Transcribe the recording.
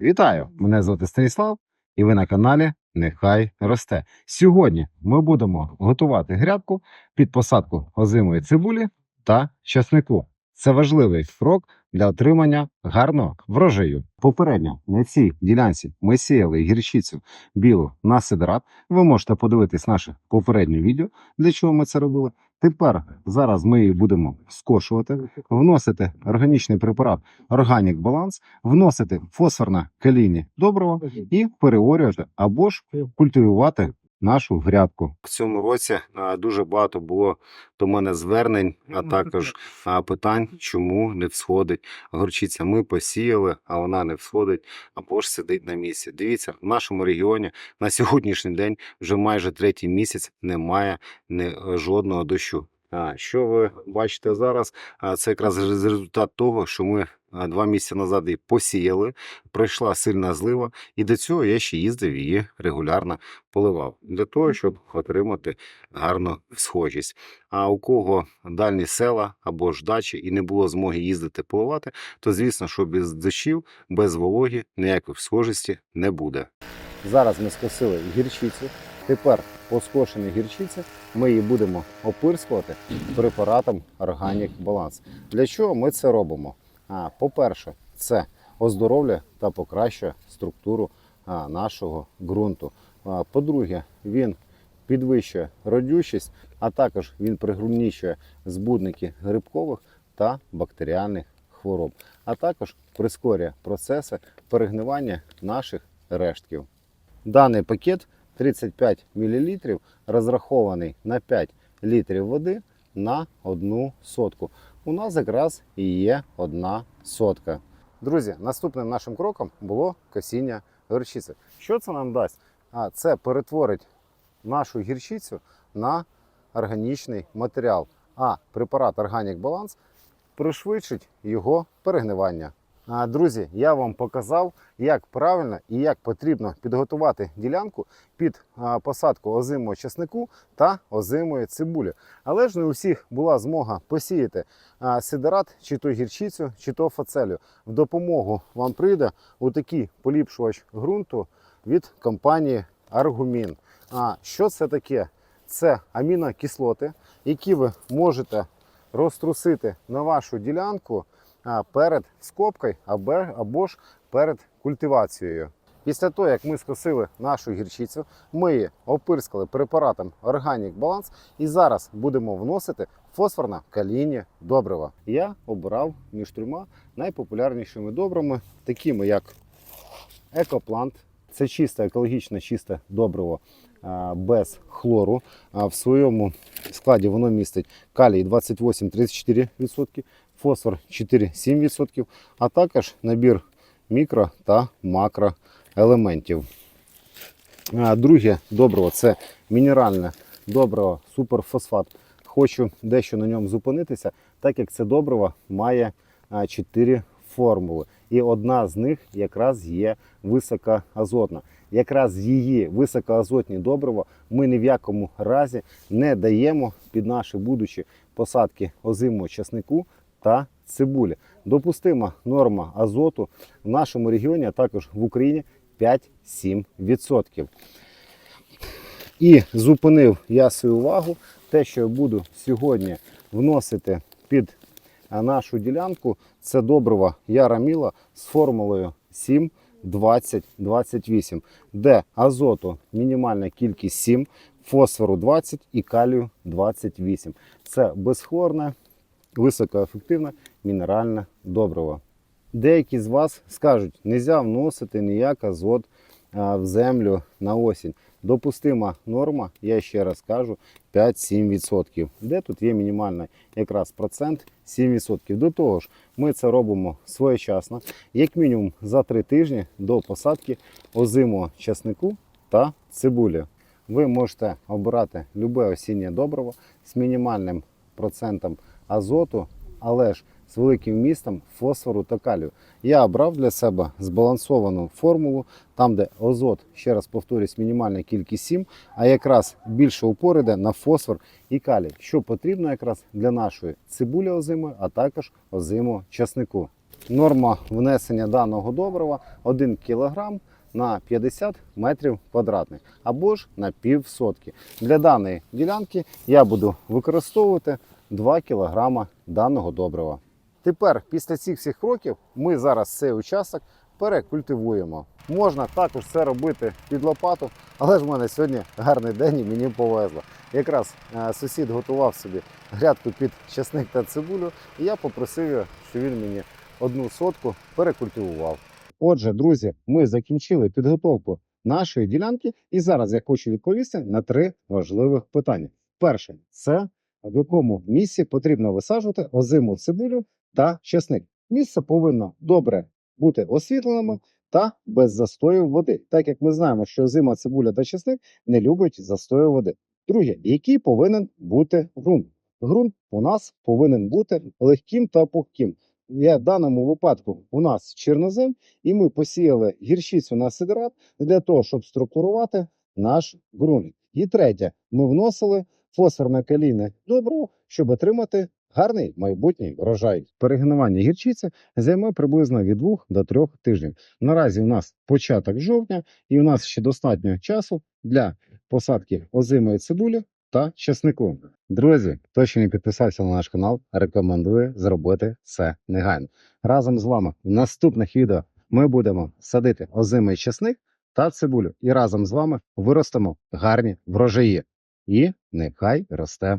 Вітаю! Мене звати Станіслав, і ви на каналі Нехай росте. Сьогодні ми будемо готувати грядку під посадку озимої цибулі та часнику. Це важливий крок для отримання гарного врожаю. Попередньо на цій ділянці ми сіяли гірчицю білу на сидорат. Ви можете подивитись наше попереднє відео, для чого ми це робили. Тепер зараз ми її будемо скошувати, вносити органічний препарат Органік Баланс, вносити фосфорно калійні доброго і переорювати або ж культивувати нашу грядку. В цьому році а, дуже багато було до мене звернень, а також а, питань, чому не всходить горчиця. Ми посіяли, а вона не всходить, або ж сидить на місці. Дивіться, в нашому регіоні на сьогоднішній день вже майже третій місяць немає ні, жодного дощу. А, що ви бачите зараз? А, це якраз результат того, що ми два місяці назад її посіяли, пройшла сильна злива, і до цього я ще їздив її регулярно поливав для того, щоб отримати гарну схожість. А у кого дальні села або ж дачі і не було змоги їздити поливати, то звісно, що без дощів, без вологі ніякої схожості не буде. Зараз ми скосили гірчицю. Тепер по скошеній гірчиці ми її будемо опирскувати препаратом Organic Balance. Для чого ми це робимо? По-перше, це оздоровлює та покращує структуру нашого ґрунту. По-друге, він підвищує родючість, а також він пригнічує збудники грибкових та бактеріальних хвороб, а також прискорює процеси перегнивання наших рештків. Даний пакет 35 мл розрахований на 5 літрів води на одну сотку. У нас якраз і є одна сотка. Друзі, наступним нашим кроком було косіння гірчиці. Що це нам дасть? А це перетворить нашу гірчицю на органічний матеріал. А препарат Organic Balance пришвидшить його перегнивання. Друзі, я вам показав, як правильно і як потрібно підготувати ділянку під посадку озимого чеснику та озимої цибулі. Але ж не у всіх була змога посіяти сидерат, чи то гірчицю, чи то фацелю. В допомогу вам прийде отакий поліпшувач ґрунту від компанії Аргумін. А що це таке? Це амінокислоти, які ви можете розтрусити на вашу ділянку перед скобкою або, ж перед культивацією. Після того, як ми скосили нашу гірчицю, ми її опирскали препаратом Organic Balance і зараз будемо вносити фосфорно калійні добрива. Я обирав між трьома найпопулярнішими добривами, такими як Екоплант. Це чисте, екологічне, чисте добриво без хлору. В своєму складі воно містить калій 28-34%, фосфор 4-7%, а також набір мікро та макроелементів. Друге добриво це мінеральне добриво суперфосфат. Хочу дещо на ньому зупинитися, так як це добриво має 4 формули. І одна з них якраз є високоазотна. Якраз її високоазотні добрива ми ні в якому разі не даємо під наші будучі посадки озимого часнику та цибулі. Допустима норма азоту в нашому регіоні, а також в Україні 5-7%. І зупинив я свою увагу, те, що я буду сьогодні вносити під нашу ділянку, це добрива Яраміла з формулою 7, 20, 28, де азоту мінімальна кількість 7, фосфору 20 і калію 28. Це безхлорне, високоефективне мінеральне добриво. Деякі з вас скажуть, не можна вносити ніяк азот в землю на осінь. Допустима норма, я ще раз кажу, 5-7%. Де тут є мінімальний якраз процент 7%. До того ж, ми це робимо своєчасно, як мінімум за 3 тижні до посадки озимого часнику та цибулі. Ви можете обирати любе осіннє добриво з мінімальним процентом азоту, але ж з великим вмістом фосфору та калію. Я обрав для себе збалансовану формулу, там, де азот, ще раз повторюсь, мінімальна кількість 7, а якраз більше упор іде на фосфор і калій, що потрібно якраз для нашої цибулі озимої, а також озимого часнику. Норма внесення даного добрива 1 кг на 50 метрів квадратних або ж на пів сотки. Для даної ділянки я буду використовувати 2 кг даного добрива. Тепер, після цих всіх кроків, ми зараз цей участок перекультивуємо. Можна також це робити під лопату, але ж в мене сьогодні гарний день і мені повезло. Якраз е, сусід готував собі грядку під часник та цибулю, і я попросив його, що він мені одну сотку перекультивував. Отже, друзі, ми закінчили підготовку нашої ділянки, і зараз я хочу відповісти на три важливих питання. Перше, це в якому місці потрібно висаджувати озиму цибулю та часник. Місце повинно добре бути освітленим та без застою води, так як ми знаємо, що озима цибуля та часник не любить застою води. Друге, який повинен бути ґрунт? Ґрунт у нас повинен бути легким та пухким. В даному випадку у нас чорнозем, і ми посіяли гірчицю на сидерат для того, щоб структурувати наш ґрунт. І третє, ми вносили фосфорне калійне добро, щоб отримати гарний майбутній врожай. Перегинування гірчиці займе приблизно від 2 до 3 тижнів. Наразі у нас початок жовтня, і у нас ще достатньо часу для посадки озимої цибулі та часнику. Друзі, хто ще не підписався на наш канал, рекомендую зробити це негайно. Разом з вами в наступних відео ми будемо садити озимий часник та цибулю, і разом з вами виростемо гарні врожаї. І нехай росте